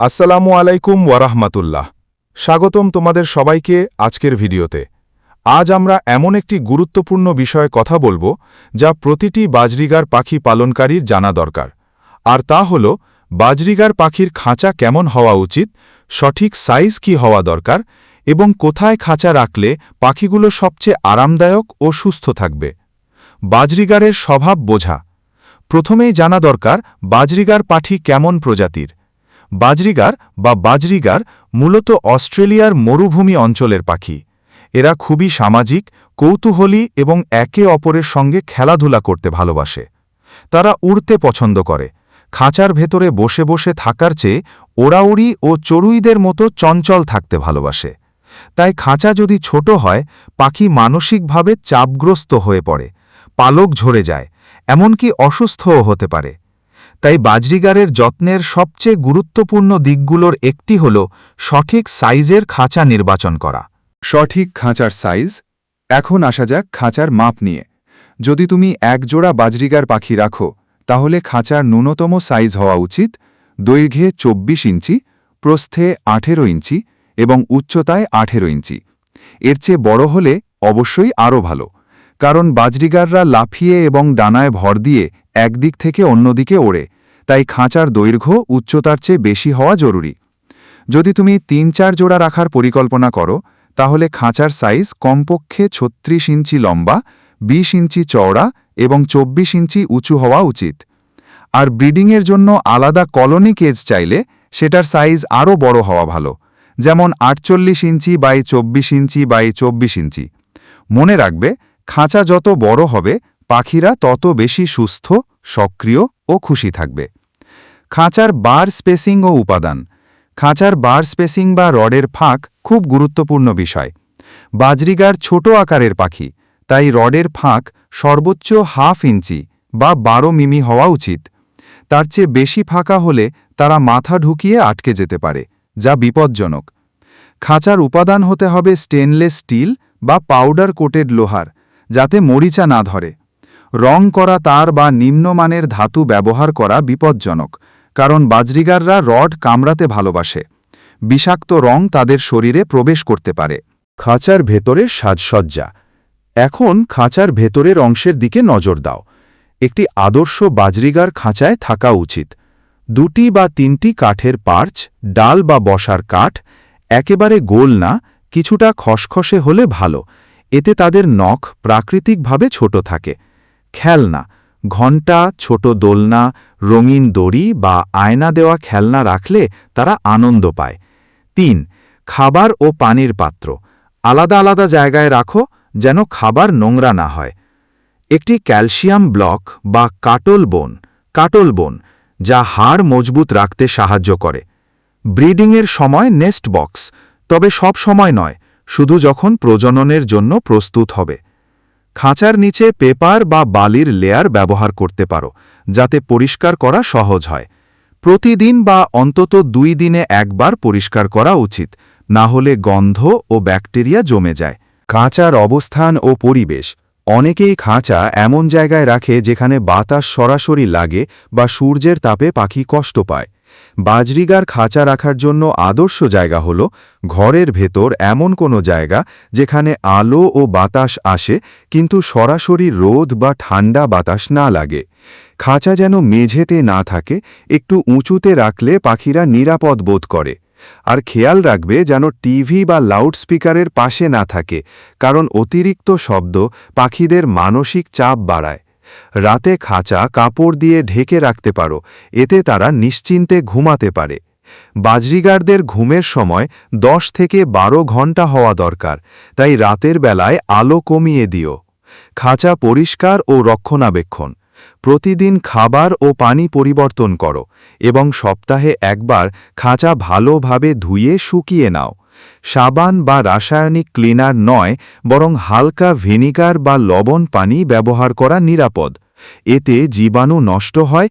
আসসালামু আলাইকুম ওয়ারাহমাতুল্লাহ। স্বাগতম তোমাদের সবাইকে আজকের ভিডিওতে। আজ আমরা এমন একটি গুরুত্বপূর্ণ বিষয়ে কথা বলব, যা প্রতিটি বাজরিগার পাখি পালনকারীর জানা দরকার। আর তা হল, বাজরিগার পাখির খাঁচা কেমন হওয়া উচিত, সঠিক সাইজ কি হওয়া দরকার, এবং কোথায় খাঁচা রাখলে পাখিগুলো সবচেয়ে আরামদায়ক ও সুস্থ থাকবে। বাজরিগারের স্বভাব বোঝা। প্রথমেই জানা দরকার, বাজরিগার পাঠি কেমন প্রজাতির। বাজরিগার বা বাজরিগার মূলত অস্ট্রেলিয়ার মরুভূমি অঞ্চলের পাখি। এরা খুবই সামাজিক, কৌতূহলী এবং একে অপরের সঙ্গে খেলাধুলা করতে ভালোবাসে। তারা উড়তে পছন্দ করে। খাঁচার ভেতরে বসে বসে থাকার চেয়ে ওড়াউড়ি ও চড়ুইদের মতো চঞ্চল থাকতে ভালোবাসে। তাই খাঁচা যদি ছোট হয়, পাখি মানসিকভাবে চাপগ্রস্ত হয়ে পড়ে, পালক ঝরে যায়, এমনকি অসুস্থও হতে পারে। তাই বাজরিগারের যত্নের সবচেয়ে গুরুত্বপূর্ণ দিকগুলোর একটি হল সঠিক সাইজের খাঁচা নির্বাচন করা। সঠিক খাঁচার সাইজ? এখন আসা যাক খাঁচার মাপ নিয়ে। যদি তুমি এক জোড়া বাজরিগার পাখি রাখো, তাহলে খাঁচার ন্যূনতম সাইজ হওয়া উচিত দৈর্ঘ্যে ২৪ ইঞ্চি, প্রস্থে আঠেরো ইঞ্চি এবং উচ্চতায় আঠেরো ইঞ্চি। এর চেয়ে বড় হলে অবশ্যই আরও ভালো, কারণ বাজরিগাররা লাফিয়ে এবং ডানায় ভর দিয়ে একদিক থেকে অন্যদিকে ওড়ে, তাই খাঁচার দৈর্ঘ্য উচ্চতার চেয়ে বেশি হওয়া জরুরি। যদি তুমি তিন চার জোড়া রাখার পরিকল্পনা করো, তাহলে খাঁচার সাইজ কমপক্ষে ছত্রিশ ইঞ্চি লম্বা ২০ ইঞ্চি চওড়া এবং ২৪ ইঞ্চি উঁচু হওয়া উচিত। আর ব্রিডিংয়ের জন্য আলাদা কলোনি কেজ চাইলে সেটার সাইজ আরও বড় হওয়া ভালো, যেমন আটচল্লিশ ইঞ্চি বাই চব্বিশ ইঞ্চি বাই চব্বিশ ইঞ্চি। মনে রাখবে, খাঁচা যত বড় হবে পাখিরা তত বেশি সুস্থ, সক্রিয় ও খুশি থাকবে। খাঁচার বার স্পেসিং ও উপাদান। খাঁচার বার স্পেসিং বা রডের ফাঁক খুব গুরুত্বপূর্ণ বিষয়। বাজরিগার ছোট আকারের পাখি, তাই রডের ফাঁক সর্বোচ্চ হাফ ইঞ্চি বা বারো মিমি হওয়া উচিত। তার চেয়ে বেশি ফাঁকা হলে তারা মাথা ঢুকিয়ে আটকে যেতে পারে, যা বিপজ্জনক। খাঁচার উপাদান হতে হবে স্টেনলেস স্টিল বা পাউডার কোটেড লোহার, যাতে মরিচা না ধরে। রং করা তার বা নিম্নমানের ধাতু ব্যবহার করা বিপজ্জনক, কারণ বাজরিগাররা রড কামড়াতে ভালোবাসে। বিষাক্ত রং তাদের শরীরে প্রবেশ করতে পারে। খাঁচার ভেতরের সাজসজ্জা। এখন খাঁচার ভেতরের অংশের দিকে নজর দাও। একটি আদর্শ বাজরিগার খাঁচায় থাকা উচিত। দুটি বা তিনটি কাঠের পার্চ, ডাল বা বসার কাঠ, একেবারে গোল না, কিছুটা খসখসে হলে ভালো। এতে তাদের নখ প্রাকৃতিকভাবে ছোট থাকে। খেলনা, ঘণ্টা, ছোট দোলনা, রঙিন দড়ি বা আয়না দেওয়া খেলনা রাখলে তারা আনন্দ পায়। তিন, খাবার ও পানির পাত্র, আলাদা আলাদা জায়গায় রাখো যেন খাবার নোংরা না হয়। একটি ক্যালসিয়াম ব্লক বা কাটল বোন কাটল বোন, যা হাড় মজবুত রাখতে সাহায্য করে। ব্রিডিংয়ের সময় নেস্ট বক্স, তবে সব সময় নয়, শুধু যখন প্রজননের জন্য প্রস্তুত হবে। খাঁচার নিচে পেপার বা বালির লেয়ার ব্যবহার করতে পারো, যাতে পরিষ্কার করা সহজ হয়। প্রতিদিন বা অন্তত দুই দিনে একবার পরিষ্কার করা উচিত, না হলে গন্ধ ও ব্যাকটেরিয়া জমে যায়। খাঁচার অবস্থান ও পরিবেশ। অনেকেই খাঁচা এমন জায়গায় রাখে যেখানে বাতাস সরাসরি লাগে বা সূর্যের তাপে পাখি কষ্ট পায়। বাজরিগার খাঁচা রাখার জন্য আদর্শ জায়গা হল ঘরের ভেতর এমন কোনো জায়গা যেখানে আলো ও বাতাস আসে, কিন্তু সরাসরি রোদ বা ঠান্ডা বাতাস না লাগে। খাঁচা যেন মেঝেতে না থাকে, একটু উঁচুতে রাখলে পাখিরা নিরাপদ বোধ করে। আর খেয়াল রাখবে যেন টিভি বা লাউডস্পিকারের পাশে না থাকে, কারণ অতিরিক্ত শব্দ পাখিদের মানসিক চাপ বাড়ায়। রাতে খাঁচা কাপড় দিয়ে ঢেকে রাখতে পারো, এতে তারা নিশ্চিন্তে ঘুমাতে পারে। বাজরিগারদের ঘুমের সময় দশ থেকে বারো ঘণ্টা হওয়া দরকার, তাই রাতের বেলায় আলো কমিয়ে দিও। খাঁচা পরিষ্কার ও রক্ষণাবেক্ষণ। প্রতিদিন খাবার ও পানি পরিবর্তন করো এবং সপ্তাহে একবার খাঁচা ভালোভাবে ধুয়ে শুকিয়ে নাও। সাবান বা রাসায়নিক ক্লিনার নয়, বরং হালকা ভিনিগার বা লবণ পানি ব্যবহার করা নিরাপদ। এতে জীবাণু নষ্ট হয়